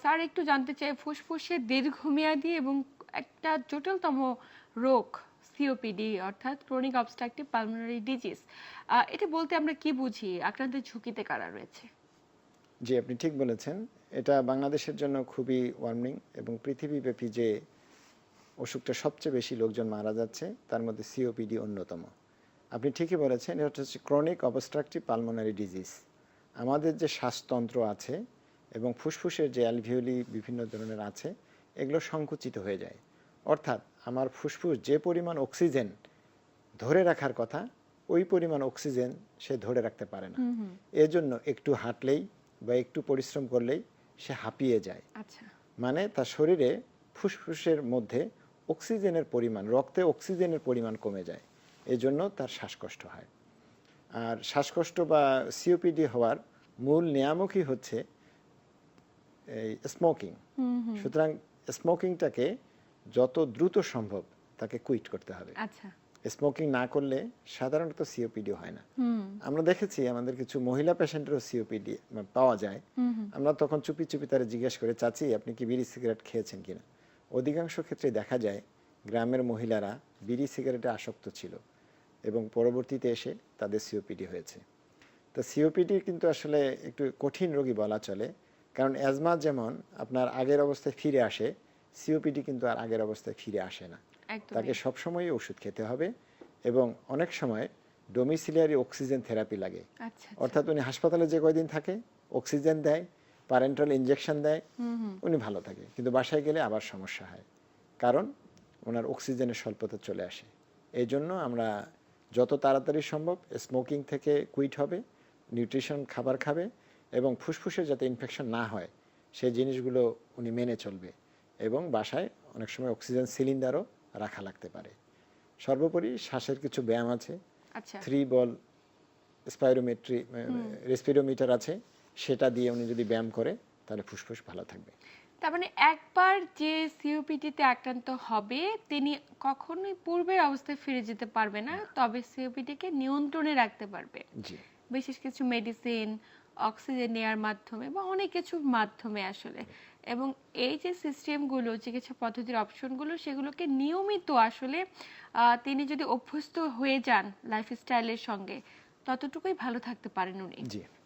Sir, একটু জানতে চাই ফুসফুসের দীর্ঘমেয়াদী এবং একটা জটিলতম রোগ সিওপিডি অর্থাৎ ক্রনিক অবস্ট্রাকটিভ পালমোনারি ডিজিজ এটা বলতে আমরা কি বুঝি? আক্রান্তের ঝুঁকিতে কারা রয়েছে? জি, আপনি ঠিক বলেছেন। এটা বাংলাদেশের জন্য খুবই ওয়ার্মিং এবং পৃথিবীব্যাপী যে অসুখটা সবচেয়ে বেশি লোকজন মারা যাচ্ছে, তার মধ্যে সিওপিডি অন্যতম। আপনি ঠিকই বলেছেন, এটা হচ্ছে ক্রনিক অবস্ট্রাকটিভ পালমোনারি ডিজিজ আমাদের যে শ্বাসতন্ত্র আছে এবং ফুসফুসের যে অ্যালভিওলি বিভিন্ন ধরনের আছে এগুলো সংকুচিত হয়ে যায়। অর্থাৎ আমার ফুসফুস যে পরিমাণ অক্সিজেন ধরে রাখার কথা ওই পরিমাণ অক্সিজেন সে ধরে রাখতে পারে না। এজন্য একটু হাঁটলেই বা একটু পরিশ্রম করলেই সে হাঁপিয়ে যায়। আচ্ছা। মানে তার শরীরে ফুসফুসের মধ্যে অক্সিজেনের পরিমাণ রক্তে অক্সিজেনের পরিমাণ কমে যায়। এজন্য তার শ্বাসকষ্ট হয়। আর শ্বাসকষ্ট বা সিওপিডি হওয়ার মূল নিয়ামকই হচ্ছে এই স্মোকিং সুতরাং স্মোকিংটাকে যত দ্রুত সম্ভব তাকে কুইট করতে হবে। আচ্ছা। স্মোকিং না করলে সাধারণত সিওপিডি হয় না। আমরা দেখেছি আমাদের কিছু মহিলা পেশেন্টেরও সিওপিডি পাওয়া যায়। আমরা তখন চুপি চুপি তারা জিজ্ঞেস করে চাচি আপনি কি বিড়ি সিগারেট খেয়েছেন কিনা? অধিকাংশ ক্ষেত্রে দেখা যায় গ্রামের মহিলারা বিড়ি সিগারেটে আসক্ত ছিল এবং পরবর্তীতে এসে তাদের সিওপিডি হয়েছে। তো সিওপিডি কিন্তু আসলে একটু কঠিন রোগী বলা চলে। কারণ অ্যাজমা যেমন আপনার আগের অবস্থায় ফিরে আসে সিওপিডি কিন্তু আর আগের অবস্থায় ফিরে আসে না। তাকে সবসময়ই ওষুধ খেতে হবে এবং অনেক সময় ডোমিসিলিয়ারি অক্সিজেন থেরাপি লাগে। আচ্ছা অর্থাৎ উনি হাসপাতালে যে কয়দিন থাকে অক্সিজেন দেয় প্যারেন্টাল ইনজেকশন দেয় উনি ভালো থাকে। কিন্তু বাসায় গেলে আবার সমস্যা হয়। কারণ ওনার অক্সিজেনের স্বল্পতা চলে আসে। এই জন্য আমরা যত তাড়াতাড়ি সম্ভব স্মোকিং থেকে কুইট হবে নিউট্রিশন খাবার খাবে এবং ফুসফুসে যাতে ইনফেকশন না হয় সেই জিনিসগুলো উনি মেনে চলবে এবং বাসায় অনেক সময় অক্সিজেন সিলিন্ডারও রাখা লাগতে পারে। সর্বোপরি শ্বাসের কিছু ব্যায়াম আছে। থ্রি বল স্পাইরোমেট্রি রেসপিরোমিটার আছে সেটা দিয়ে উনি যদি ব্যায়াম করে তাহলে ফুসফুস ভালো থাকবে। তার মানে একবার যে সিওপিডিতে আক্রান্ত হবে তিনি কখনোই পূর্বের অবস্থায় ফিরে যেতে পারবে না তবে সিওপিডিকে নিয়ন্ত্রণে রাখতে পারবে। বিশেষ কিছু মেডিসিন অক্সিজেন নেওয়ার মাধ্যমে বা অনেক কিছুর মাধ্যমে আসলে। এবং এই যে সিস্টেমগুলো চিকিৎসা পদ্ধতির অপশনগুলো সেগুলোকে নিয়মিত আসলে তিনি যদি অভ্যস্ত হয়ে যান লাইফস্টাইলের সঙ্গে, ততটুকুই ভালো থাকতে পারেন উনি।